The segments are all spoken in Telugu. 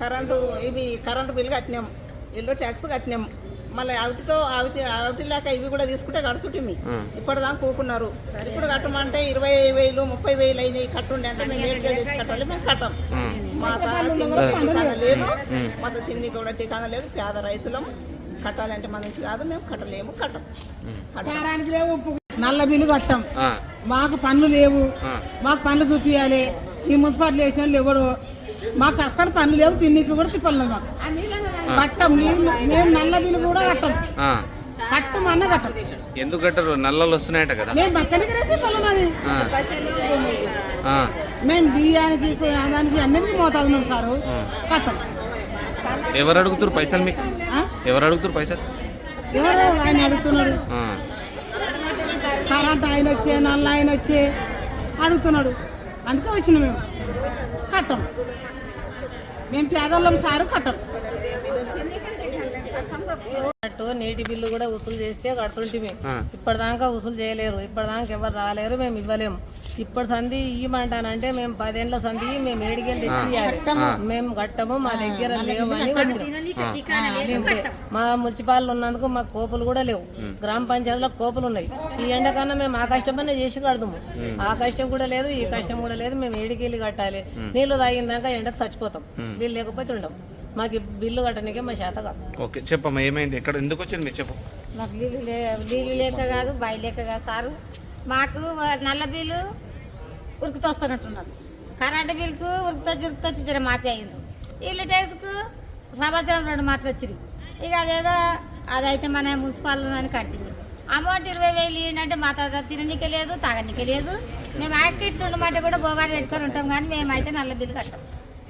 కరెంటు ఇవి కరెంటు బిల్లు కట్టినాం. ఇల్లు ట్యాక్స్ కట్టినాం. మళ్ళీ అవిటితో అవిటి అవిటి లేక ఇవి కూడా తీసుకుంటే కడుతుంటిమి. ఇప్పటిదాకా కూకున్నారు. ఇప్పుడు కట్టమంటే ఇరవై వేలు ముప్పై వేలు అయినాయి కట్టుండే అంటే మేము ఏడు తెచ్చి కట్టాలి. మేము కట్టాం. మా తాత లేదు. మా తిండి కూడా ఠికానా లేదు. పేద రైతులం. కట్టాలంటే మన నుంచి కాదు. మేము కట్టలేము. కట్టం. కట్టం. కారానికి లేవు. నల్ల బిల్లు కట్టాం. ఆ, మాకు పనులు లేవు. ఆ. మాకు పనులు చూపించాలి ఈ మున్సిపాలిటీ వేసిన వాళ్ళు ఎవరు? మాకు అసలు పనులు లేవు తిన్నికి కూడా తిప్పలేదు మాకు. కట్టం నీళ్ళు మేము నల్ల బిల్లు కూడా కట్టం. కట్టం అన్న కట్టం. ఎందుకు కట్టరు? నల్లలు వస్తున్నాయట కదా. మేము బతకనికి రేపు తిప్పలేం అది. మేము బియ్యానికి దానికి అన్నిటికీ ఉన్నాం సారు. కట్టం. ఎవరు అడుగుతారు పైసలు మీకు? ఎవరు అడుగుతారు పైసలు? ఎవరు? ఆయన అడుగుతున్నాడు. కరెంట్ ఆయన వచ్చే నల్ల ఆయన వచ్చే అడుగుతున్నాడు. అందుకే వచ్చిన మేము. కట్టం. మేము పేదోళ్ళం సారు కట్టం. నీటి బిల్లు కూడా వసూలు చేస్తే కడుతుంటిమి. ఆ. ఇప్పటిదాకా వసూలు చేయలేరు. ఇప్పటిదాకా ఎవరు రాలేరు మేము ఇవ్వలేము. ఇప్పటి సంధి ఇవ్వమంటానంటే మేము పదేళ్ళ సంధి మేము ఏడికెళ్ళి తెచ్చి. మేము కట్టము మా దగ్గర లేవు అని వచ్చినాం. మా మున్సిపాలిటీ ఉన్నందుకు మా కోపులు కూడా లేవు. గ్రామ పంచాయతీలో కోపులు ఉన్నాయి. ఈ ఎండకన్నా మేము ఆ కష్టమనే చేసి కడదాము. ఆ కష్టం కూడా లేదు ఈ కష్టం కూడా లేదు. మేము ఏడికెళ్ళి కట్టాలి. నీళ్ళు తాగినాక ఎండకు చచ్చిపోతాం. నీళ్ళు లేకపోతే ఉండం మాకు బిల్లు కట్టడానికే మా చేత కాదు. ఓకే చెప్పమ్మా ఏమైంది? ఎక్కడ ఎందుకు వచ్చింది మీరు చెప్పు. మాకు నీళ్ళు లే నీళ్ళు లేక కాదు బావి లేక కాదు సారు. మాకు నల్ల బిల్లు ఉరుకుతొస్తున్నట్టున్నారు కరెంటు బిల్లుకు ఉరుకుతో ఉరుకుతొచ్చి జర మాపి అయింది ఇల్లు ట్యాక్స్కు సంవత్సరం రెండు మాటలు వచ్చింది. ఇక అదేదో అదైతే మన మున్సిపాల్ అని కడుతుంది అమౌంట్ ఇరవై వేలు ఇవ్వండి అంటే మా తాత తిననీకే లేదు తాగనీకే లేదు. మేము యాక్టిట్లు ఉండమంటే కూడా బోగాడు పెట్టుకొని ఉంటాం కానీ మేమైతే నల్ల బిల్లు కట్టాం.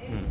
ఉమ్.